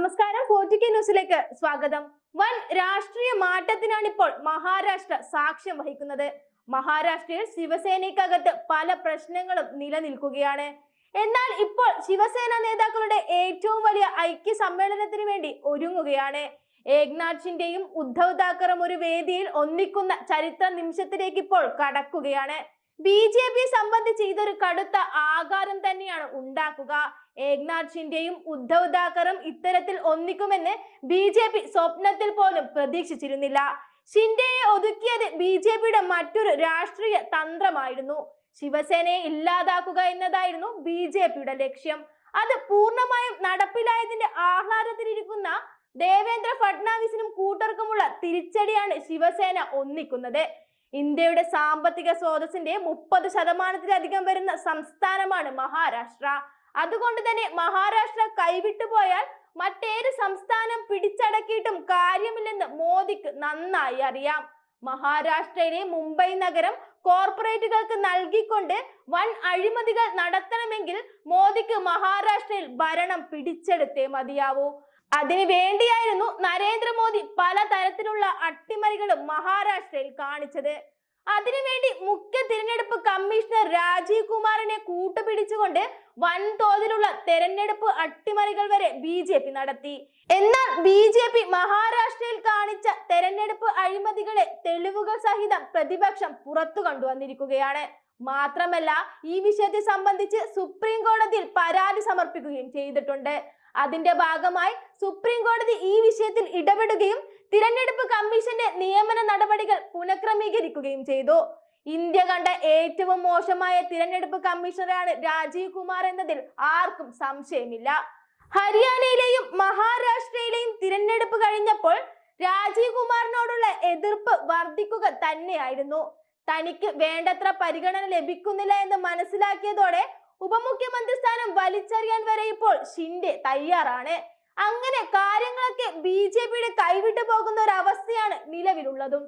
ന്യൂസിലേക്ക് സ്വാഗതം. വൻ രാഷ്ട്രീയ മാറ്റത്തിനാണ് ഇപ്പോൾ മഹാരാഷ്ട്ര സാക്ഷ്യം വഹിക്കുന്നത്. മഹാരാഷ്ട്രയിൽ ശിവസേനയ്ക്കകത്ത് പല പ്രശ്നങ്ങളും നിലനിൽക്കുകയാണ്. എന്നാൽ ഇപ്പോൾ ശിവസേന നേതാക്കളുടെ ഏറ്റവും വലിയ ഐക്യ സമ്മേളനത്തിന് വേണ്ടി ഒരുങ്ങുകയാണ്. ഏക്നാഥ് ഷിൻഡെയും ഉദ്ധവ് താക്കറും ഒരു വേദിയിൽ ഒന്നിക്കുന്ന ചരിത്ര നിമിഷത്തിലേക്ക് ഇപ്പോൾ കടക്കുകയാണ്. ബി ജെ പി സംബന്ധിച്ച് ഇതൊരു കടുത്ത ആഘാതം തന്നെയാണ് ഉണ്ടാക്കുക. ഏക്നാഥ് ഷിൻഡെയും ഉദ്ധവ് താക്കറും ഇത്തരത്തിൽ ഒന്നിക്കുമെന്ന് ബി ജെ പി സ്വപ്നത്തിൽ പോലും പ്രതീക്ഷിച്ചിരുന്നില്ല. ഷിൻഡെയെ ഒതുക്കിയത് ബി ജെ പിയുടെ മറ്റൊരു രാഷ്ട്രീയ തന്ത്രമായിരുന്നു. ശിവസേനയെ ഇല്ലാതാക്കുക എന്നതായിരുന്നു ബി ജെ പിയുടെ ലക്ഷ്യം. അത് പൂർണമായും നടപ്പിലായതിന്റെ ആഹ്ലാദത്തിലിരിക്കുന്ന ദേവേന്ദ്ര ഫഡ്നാവിസിനും കൂട്ടർക്കുമുള്ള തിരിച്ചടിയാണ് ശിവസേന ഒന്നിക്കുന്നത്. ഇന്ത്യയുടെ സാമ്പത്തിക സ്രോതസ്സിന്റെ മുപ്പത് ശതമാനത്തിലധികം വരുന്ന സംസ്ഥാനമാണ് മഹാരാഷ്ട്ര. അതുകൊണ്ട് തന്നെ മഹാരാഷ്ട്ര കൈവിട്ടു പോയാൽ മറ്റേത് സംസ്ഥാനം പിടിച്ചടക്കിയിട്ടും കാര്യമില്ലെന്ന് മോദിക്ക് നന്നായി അറിയാം. മഹാരാഷ്ട്രയിലെ മുംബൈ നഗരം കോർപ്പറേറ്റുകൾക്ക് നൽകിക്കൊണ്ട് വൻ അഴിമതികൾ നടത്തണമെങ്കിൽ മോദിക്ക് മഹാരാഷ്ട്രയിൽ ഭരണം പിടിച്ചെടുത്തേ മതിയാവൂ. അതിനു വേണ്ടിയായിരുന്നു നരേന്ദ്രമോദി പലതരത്തിലുള്ള അട്ടിമറികളും മഹാരാഷ്ട്രയിൽ കാണിച്ചത്. അതിനുവേണ്ടി മുഖ്യ തിരഞ്ഞെടുപ്പ് കമ്മീഷണർ രാജീവ് കുമാറിനെ കൂട്ടുപിടിച്ചുകൊണ്ട് വൻതോതിലുള്ള തെരഞ്ഞെടുപ്പ് അട്ടിമറികൾ വരെ ബി ജെ പി നടത്തി. എന്നാൽ ബി ജെ പി മഹാരാഷ്ട്രയിൽ കാണിച്ച തെരഞ്ഞെടുപ്പ് അഴിമതികളെ തെളിവുകൾ സഹിതം പ്രതിപക്ഷം പുറത്തു കൊണ്ടുവന്നിരിക്കുകയാണ്. മാത്രമല്ല ഈ വിഷയത്തെ സംബന്ധിച്ച് സുപ്രീം കോടതിയിൽ പരാതി സമർപ്പിക്കുകയും ചെയ്തിട്ടുണ്ട്. അതിന്റെ ഭാഗമായി സുപ്രീം കോടതി ഈ വിഷയത്തിൽ ഇടപെടുകയും തിരഞ്ഞെടുപ്പ് കമ്മീഷന്റെ നിയമന നടപടികൾ പുനഃക്രമീകരിക്കുകയും ചെയ്തു. ഇന്ത്യ കണ്ട ഏറ്റവും മോശമായ തിരഞ്ഞെടുപ്പ് കമ്മീഷണറാണ് രാജീവ് കുമാർ എന്നതിൽ ആർക്കും സംശയമില്ല. ഹരിയാനയിലെയും മഹാരാഷ്ട്രയിലെയും തിരഞ്ഞെടുപ്പ് കഴിഞ്ഞപ്പോൾ രാജീവ് കുമാറിനോടുള്ള എതിർപ്പ് വർദ്ധിക്കുക തന്നെയായിരുന്നു. തനിക്ക് വേണ്ടത്ര പരിഗണന ലഭിക്കുന്നില്ല എന്ന് മനസ്സിലാക്കിയതോടെ ഉപമുഖ്യമന്ത്രി സ്ഥാനം വലിച്ചെറിയാൻ വരെ ഇപ്പോൾ ഷിൻഡെ തയ്യാറാണ്. അങ്ങനെ കാര്യങ്ങളൊക്കെ ബി ജെ പിയുടെ കൈവിട്ടു പോകുന്ന ഒരു അവസ്ഥയാണ് നിലവിലുള്ളതും.